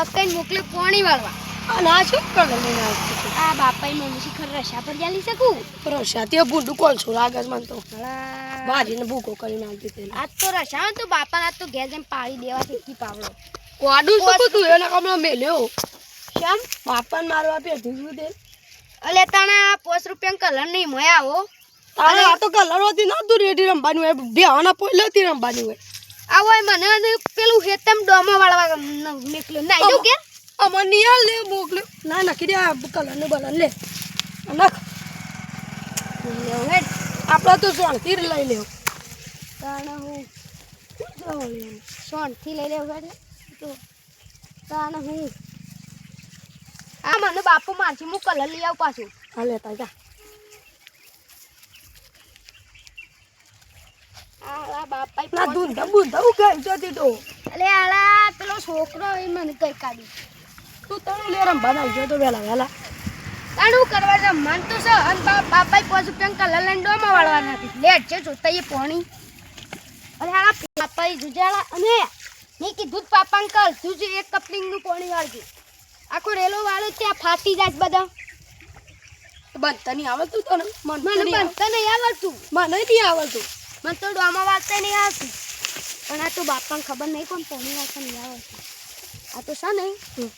બકાઈને મોકલે પાણી વાળવા. અને આ શું આવતી હતી? આ બાપાઈ મમ્મી શિખર રશા પર ચાલી શકું? પ્રસાદ તે ભૂંડું લાગે છે મને તો. ભાજીને ભૂકો કરીને આવતી હતી. આજ તો રશા તો બાપાને આજ તો ઘેર જેમ પાડી દેવા શીખી પાવડો. કોડું શું તું એને કમળો મેલ્યો. શ્યામ બાપાને મારવા પેરતી ધીરું દે અલે તને પોસ રૂપિયા કલર નહીં મળ્યા હો. તારે આ તો કલર હતી ના તું રેડી રમવાનું હોય. બે આના પોઈ લેતી રમવાની હોય. આવો મને પેલું હેતમ ડોમો વાળવા નીકળ્યું. ના એવું કે અમર નિયા લે મોકલ્યો. ના નાખી દે આ કલર ને બલન લે. નાખ. લેવું હેડ આપણે તો સોણથી લઈ લેવું. કારણ હું સોનથી લઈ લેવું હેડ તો કારણ હું આ મને બાપુ મારથી હું કલર લઈ આવું પાછું. હા લેતા જા. બાપા ના દૂંધા બુંધા હું કઈ જતી તો અલે આલા પેલો છોકરો એ મને કઈ કાઢી તું તને લે રમવા આવી તો વહેલા વહેલા તાણું કરવા છે મન તો છે અને બા પાંચ રૂપિયા કલર લઈને ડોમાં વાળવાના હતી લેટ છે જોતા એ પોણી. અરે હાલા પાપાએ જુજાળા અને મેં કીધું પાપા અંકલ તું જ એક કપલિંગનું પોણી વાળજે. આખો રેલો વાળો ત્યાં ફાટી જાય બધા. બનતા નહીં આવડતું તો મને મને બનતા નહીં આવડતું. મને નહીં આવડતું. મને તો ડોમાં વાળતા નહીં આવશે. પણ આ તો બાપાને ખબર નહીં પણ પોણી વાળતા નહીં આવે. આ તો છે નહીં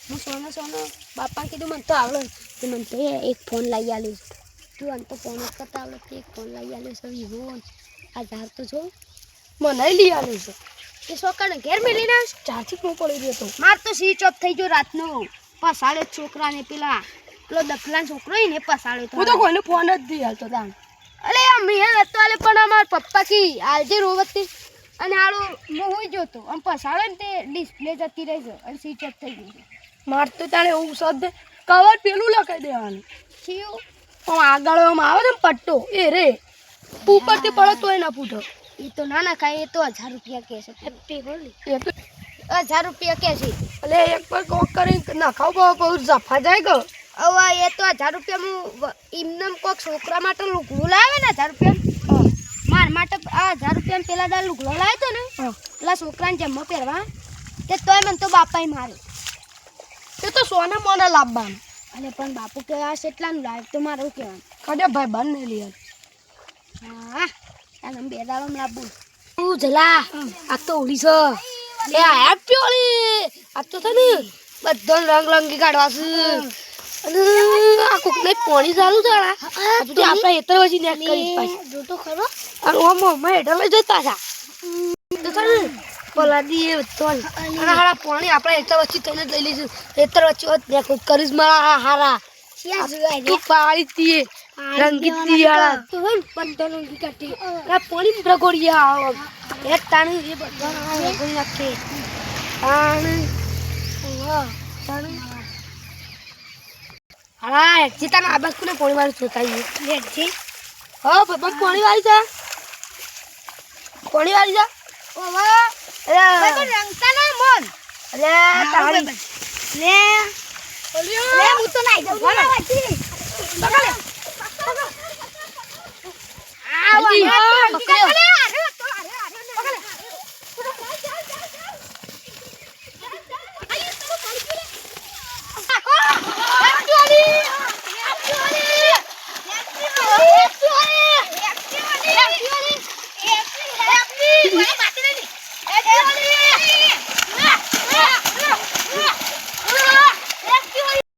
હું સોનો સોનો બાપાને કીધું મને તો આવડે. કે મને તો એક ફોન લઈ આવ્યો છે. તું આમ તો ફોન જ કરતા આવડે તે એક ફોન લઈ આવ્યો છે વિવો આ ધાર તો જો મને લઈ આવ્યો છે. એ છોકરાને ઘેર આવીશ ચાર્જિંગ હું પડી ગયો તો. માર તો સ્વિચ ઓફ થઈ ગયો રાતનો. પસાડે છોકરાને પેલા. પેલો દફલાન છોકરો ને પસાડ્યો હું તો કોઈને ફોન જ દઈ હાલતો તાણ. અલે આ મેં હતો પણ અમાર કી આલજે રોવતી. અને આળો હું હોઈ જોતો આમ પસાડે ને તે ડિસ્પ્લે જતી રહી છે અને સ્વિચ ઓફ થઈ ગયું માર તો તાણે એવું શબ્દ કવર પેલું લખાઈ દેવાનું. થયું પણ આગળ આમ આવે ને પટ્ટો એ રે. ઉપરથી પડે તોય ના ફૂટો. એ તો ના ના ખાય એ તો હજાર રૂપિયા કે છે. એ તો હજાર રૂપિયા કે છે. એટલે એક પર કોક કરીને નખાવ બહુ બહુ જફા જાય ગયો હવે એ તો હજાર રૂપિયા હું એમને કોક છોકરા માટે લૂકડું લાવે ને હજાર રૂપિયા? માર માટે આ હજાર રૂપિયા પેલા દાળ લુગડો લાવ્યો હતો ને પેલા છોકરાને જમવા પહેરવા તે તોય મને તો બાપાએ માર્યો. તે તો સોના મોના લાવવાનું. અને પણ બાપુ કે આ કેટલાનું લાવ્યો તો મારે કહેવાનું? કડે ભાઈ બંધ નહીં લઈ હા અને બે દાડો લાવવું તું જલા આ તો ઓલી છે. એ આ પ્યોળી. આ તો છે ને બધો રંગ રંગી કાઢવા છે. અને આ કોક ને પોણી ચાલુ થાય આપણે એતર પછી નેક કરી જો તો ખરો. અને ઓમ જતા હતા તો છે ને એ તો અને હારા પાણી આપણે એતર વચ્ચે જ લઈ લઈશું. એતર વચ્ચે હોત કરીશ મારા હારા. તું પાળી તીએ તો હોય કાઢી આ પોણી પ્રગોડિયા એ તાણી એ બધા રગોડી નાખે. તાણી. વાહ તાણી. હા સીતાના આબાસ કોને પોણી વાળી જોતા હા બાબા પોણી વાળી જા પોણી વાળી છે? ઓવા અરે. તો રંગતા ના મન. અરે તારી લે. લે હું તો નાઈ જાઉં. વાંચી હાજી, હા, પકડ્યો.